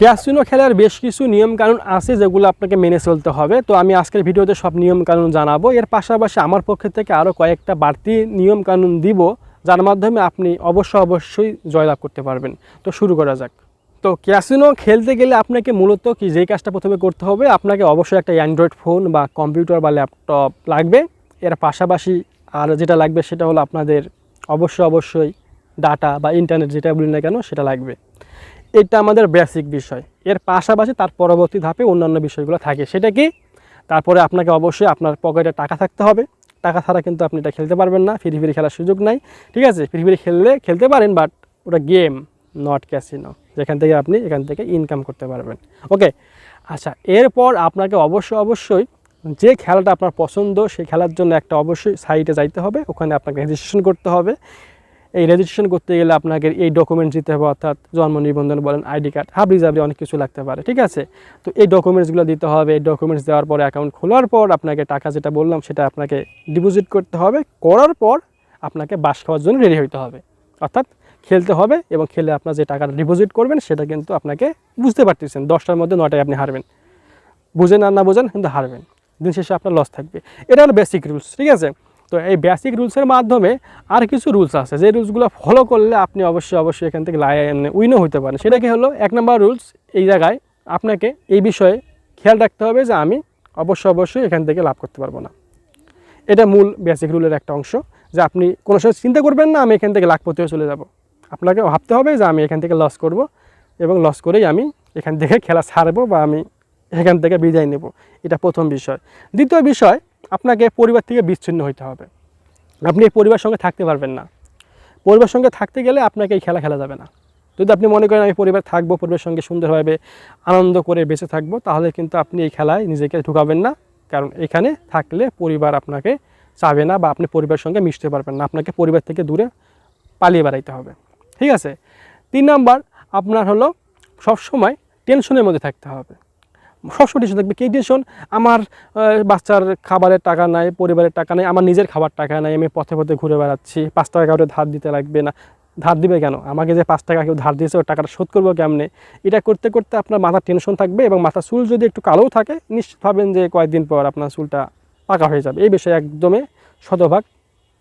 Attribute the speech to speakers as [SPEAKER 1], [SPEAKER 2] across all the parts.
[SPEAKER 1] Casino খেলার বেশ কিছু নিয়ম কানুন আছে যেগুলো আপনাকে মেনে চলতে হবে। তো আমি আজকের ভিডিওতে সব নিয়ম কানুন জানাব। এর পাশাপাশি আমার পক্ষ থেকে আরও কয়েকটা বাড়তি নিয়ম কানুন দিব, যার মাধ্যমে আপনি অবশ্য অবশ্যই জয়লাভ করতে পারবেন। তো শুরু করা যাক। তো ক্যাসিনো খেলতে গেলে আপনাকে মূলত কি যেই কাজটা প্রথমে করতে হবে, আপনাকে অবশ্যই একটা অ্যান্ড্রয়েড ফোন বা কম্পিউটার বা ল্যাপটপ লাগবে। এর পাশাপাশি আর যেটা লাগবে সেটা হলো আপনাদের অবশ্যই অবশ্যই ডাটা বা ইন্টারনেট, যেটা বলি না কেন, সেটা লাগবে। এটা আমাদের বেসিক বিষয়। এর পাশাপাশি তার পরবর্তী ধাপে অন্যান্য বিষয়গুলো থাকে। সেটা কি? তারপরে আপনাকে অবশ্যই আপনার পকেটে টাকা থাকতে হবে। টাকা ছাড়া কিন্তু আপনি এটা খেলতে পারবেন না। ফ্রি ফ্রি খেলার সুযোগ নাই। ঠিক আছে? ফ্রি ফ্রি খেললে খেলতে পারেন বাট ওটা গেম নট ক্যাসিনো যেখান থেকে আপনি এখান থেকে ইনকাম করতে পারবেন। ওকে আচ্ছা এরপর আপনাকে অবশ্যই অবশ্যই যে খেলাটা আপনার পছন্দ সেই খেলার জন্য একটা অবশ্যই সাইটে যাইতে হবে। ওখানে আপনাকে রেজিস্ট্রেশন করতে হবে। এই রেজিস্ট্রেশন করতে গেলে আপনাকে এই ডকুমেন্টস দিতে হবে, অর্থাৎ জন্ম নিবন্ধন বলেন আইডি কার্ড হাবড়ি জাবড়ি অনেক কিছু লাগতে পারে, ঠিক আছে? তো এই ডকুমেন্টসগুলো দিতে হবে, এই ডকুমেন্টস দেওয়ার পরে অ্যাকাউন্ট খোলার পর আপনাকে টাকা যেটা বললাম, সেটা আপনাকে ডিপোজিট করতে হবে, করার পর আপনাকে বাস খাওয়ার জন্য রেডি হইতে হবে। অর্থাৎ খেলতে হবে এবং খেলে আপনার যে টাকাটা ডিপোজিট করবেন, সেটা কিন্তু আপনাকে বুঝতে পারতেছেন, দশটার মধ্যে নটায় আপনি হারবেন। বুঝেন আর না বোঝেন, কিন্তু হারবেন। দিন শেষে আপনার লস থাকবে। এটা হলো বেসিক রুলস ঠিক আছে? তো এই বেসিক রুলসের মাধ্যমে আর কিছু রুলস আছে। যে রুলসগুলো ফলো করলে আপনি অবশ্যই অবশ্যই এখান থেকে লাই উইনও হতে পারেন। সেটা কি হলো? এক নম্বর রুলস এই জায়গায় আপনাকে এই বিষয়ে খেয়াল রাখতে হবে যে আমি অবশ্যই অবশ্যই এখান থেকে লাভ করতে পারব না। এটা মূল বেসিক রুলের একটা অংশ যে আপনি কোনো সময় চিন্তা করবেন না, আমি এখান থেকে লাখপতি হয়ে চলে যাব। আপনাকে ভাবতে হবে যে আমি এখান থেকে লস করব এবং লস করেই আমি এখান থেকে খেলা ছাড়বো বা আমি এখান থেকে বিদায় নেব। এটা প্রথম বিষয়। দ্বিতীয় বিষয় আপনাকে পরিবার থেকে বিচ্ছিন্ন হইতে হবে। আপনি এই পরিবার সঙ্গে থাকতে পারবেন না। পরিবার সঙ্গে থাকতে গেলে আপনাকে এই খেলা খেলা যাবে না। যদি আপনি মনে করেন আমি পরিবার থাকব, পরিবারের সঙ্গে সুন্দরভাবে আনন্দ করে বেঁচে থাকব, তাহলে কিন্তু আপনি এই খেলায় নিজেকে ঢুকাবেন না। কারণ এখানে থাকলে পরিবার আপনাকে চাবে না বা আপনি পরিবারের সঙ্গে মিশতে পারবেন না। আপনাকে পরিবার থেকে দূরে পালিয়ে বেড়াইতে হবে। ঠিক আছে? তিন নাম্বার, আপনার হলো সবসময় টেনশনের মধ্যে থাকতে হবে। সবসময় টেনশন থাকবে। কী টেনশন, আমার বাচ্চার খাবারের টাকা নাই, পরিবারের টাকা নাই, আমার নিজের খাবার টাকা নাই, আমি পথে পথে ঘুরে বেড়াচ্ছি, পাঁচ টাকা কাউকে ধার দিতে লাগবে না। ধার দিবে কেন? আমাকে যে পাঁচ টাকা কেউ ধার দিয়েছে ওই টাকাটা শোধ করব কেমনে? এটা করতে করতে আপনার মাথার টেনশন থাকবে এবং মাথার চুল যদি একটু কালোও থাকে, নিশ্চিত ভাবেন যে কয়েকদিন পর আপনার চুলটা পাকা হয়ে যাবে। এই বিষয়ে একদমই শতভাগ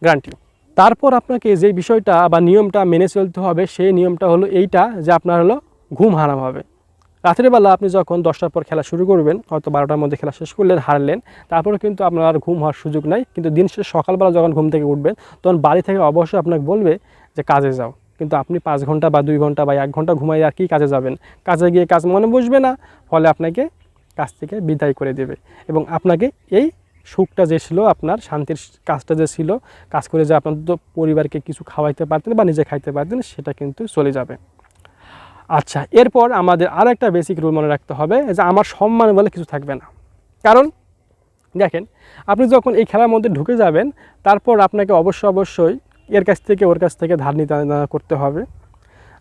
[SPEAKER 1] গ্যারান্টি তারপর আপনাকে যে বিষয়টা বা নিয়মটা মেনে চলতে হবে, সেই নিয়মটা হলো এইটা যে আপনার হলো ঘুম হারাম হবে। রাতের বেলা আপনি যখন দশটার পর খেলা শুরু করবেন, হয়তো বারোটার মধ্যে খেলা শেষ করলেন, হারলেন তারপরে কিন্তু আপনার আর ঘুম হওয়ার সুযোগ নাই। কিন্তু দিন শেষে সকালবেলা যখন ঘুম থেকে উঠবেন, তখন বাড়ি থেকে অবশ্যই আপনাকে বলবে যে, কাজে যাও। কিন্তু আপনি পাঁচ ঘণ্টা বা দুই ঘণ্টা বা এক ঘণ্টা ঘুমাই আর কি কাজে যাবেন? কাজে গিয়ে কাজ মনে বসবে না, ফলে আপনাকে কাজ থেকে বিদায় করে দেবে। এবং আপনাকে এই সুখটা যে ছিল, আপনার শান্তির কাজটা যে ছিল, কাজ করে যে আপনার তো পরিবারকে কিছু খাওয়াইতে পারতেন বা নিজে খাইতে পারতেন, সেটা কিন্তু চলে যাবে। আচ্ছা এরপর আমাদের আর একটা বেসিক রুল মনে রাখতে হবে যে আমার সম্মান বলে কিছু থাকবে না। কারণ, দেখেন, আপনি যখন এই খেলার মধ্যে ঢুকে যাবেন, তারপর আপনাকে অবশ্যই অবশ্যই এর কাছ থেকে, ওর কাছ থেকে ধার নিতে করতে হবে।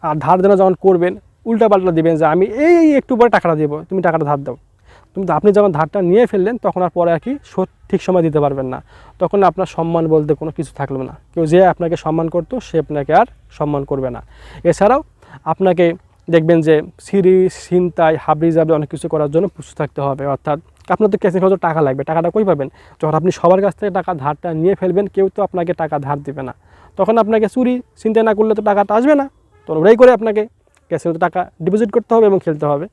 [SPEAKER 1] আর ধার দেনা যখন করবেন, উল্টাপাল্টা দিবেন যে, আমি এই একটু পরে টাকাটা দেবো, তুমি টাকাটা ধার দাও। কিন্তু আপনি যখন ধারটা নিয়ে ফেললেন, তখন আর পরে আর কি ঠিক সময় দিতে পারবেন না। তখন আপনার সম্মান বলতে কোনো কিছু থাকল না। কেউ যে আপনাকে সম্মান করতো, সে আপনাকে আর সম্মান করবে না। এছাড়াও, আপনাকে দেখবেন যে সিঁড়ি ছিনতাই হাবড়ি যাবে, অনেক কিছু করার জন্য প্রস্তুত থাকতে হবে। অর্থাৎ আপনার তো ক্যাসিং হয়তো টাকা লাগবে, টাকাটা কই পাবেন? যখন আপনি সবার কাছ থেকে টাকা ধারটা নিয়ে ফেলবেন, কেউ তো আপনাকে টাকা ধার দিবে না। তখন আপনাকে চুরি চিন্তা না করলে তো টাকাটা আসবে না। তো ওরাই করে আপনাকে ক্যাসিং টাকা ডিপোজিট করতে হবে এবং খেলতে হবে।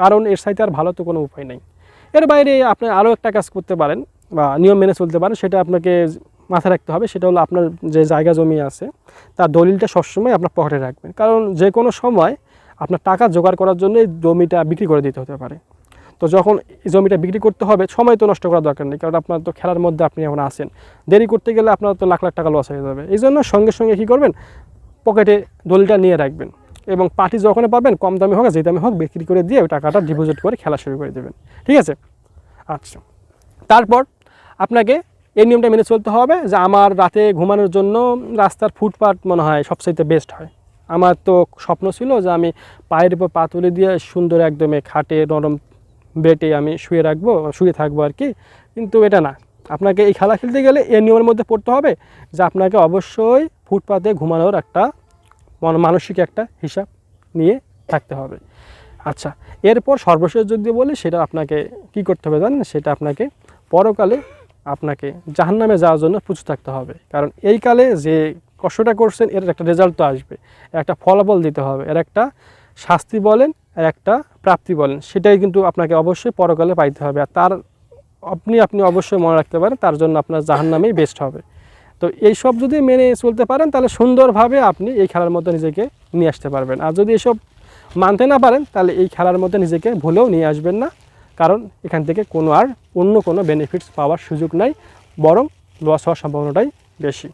[SPEAKER 1] কারণ এর সাথে আর ভালো তো কোনো উপায় নেই। এর বাইরে আপনি আরও একটা কাজ করতে পারেন বা নিয়ম মেনে চলতে পারেন, সেটা আপনাকে মাথায় রাখতে হবে। সেটা হলো আপনার যে জায়গা জমি আছে, তার দলিলটা সবসময় আপনার পকেটে রাখবেন। কারণ যে কোনো সময় আপনার টাকা জোগাড় করার জন্য জমিটা বিক্রি করে দিতে হতে পারে। তো যখন এই জমিটা বিক্রি করতে হবে, সময় তো নষ্ট করার দরকার নেই, কারণ আপনার তো খেলার মধ্যে আপনি এখন আসেন দেরি করতে গেলে আপনার তো লাখ লাখ টাকা লস হয়ে যাবে। এই জন্য সঙ্গে সঙ্গে কী করবেন? পকেটে দলিলটা নিয়ে রাখবেন এবং পার্টি যখন পাবেন, কম দামে হোক যে দামে হোক, বিক্রি করে দিয়ে ওই টাকাটা ডিপোজিট করে খেলা শুরু করে দেবেন। ঠিক আছে? আচ্ছা। তারপর আপনাকে এই নিয়মটা মেনে চলতে হবে যে আমার রাতে ঘুমানোর জন্য রাস্তার ফুটপাত মনে হয় সবচাইতে বেস্ট হয়। আমার তো স্বপ্ন ছিল যে আমি পায়ের উপর পা তুলে দিয়ে সুন্দর একদমে খাটে নরম বেটে আমি শুয়ে রাখব, শুয়ে থাকব আর কি। কিন্তু এটা না। আপনাকে এই খেলা খেলতে গেলে এই নিয়মের মধ্যে পড়তে হবে যে আপনাকে অবশ্যই ফুটপাতে ঘুমানোর একটা মানসিক একটা হিসাব নিয়ে থাকতে হবে। আচ্ছা এরপর সর্বশেষ যদি বলি সেটা আপনাকে কি করতে হবে জানেন? সেটা আপনাকে পরকালে আপনাকে জাহান্নামে যাওয়ার জন্য প্রস্তুত থাকতে হবে। কারণ এই কালে যে কষ্টটা করছেন, এর একটা রেজাল্ট তো আসবে। একটা ফলাফল দিতে হবে, এর একটা শাস্তি বলেন আর একটা প্রাপ্তি বলেন, সেটাই কিন্তু আপনাকে অবশ্যই পরকালে পাইতে হবে। আর তার, আপনি আপনি অবশ্যই মনে রাখতে পারেন, তার জন্য আপনার জাহান্নামেই বেস্ট হবে। তো এই সব যদি মেনে চলতে পারেন, তাহলে সুন্দরভাবে আপনি এই খেলার মধ্যে নিজেকে নিয়ে আসতে পারবেন। আর যদি এসব মানতে না পারেন, তাহলে এই খেলার মধ্যে নিজেকে ভুলেও নিয়ে আসবেন না। কারণ এখান থেকে কোনো আর অন্য কোনো বেনিফিটস পাওয়ার সুযোগ নাই, বরং লস হওয়ার সম্ভাবনাটাই বেশি।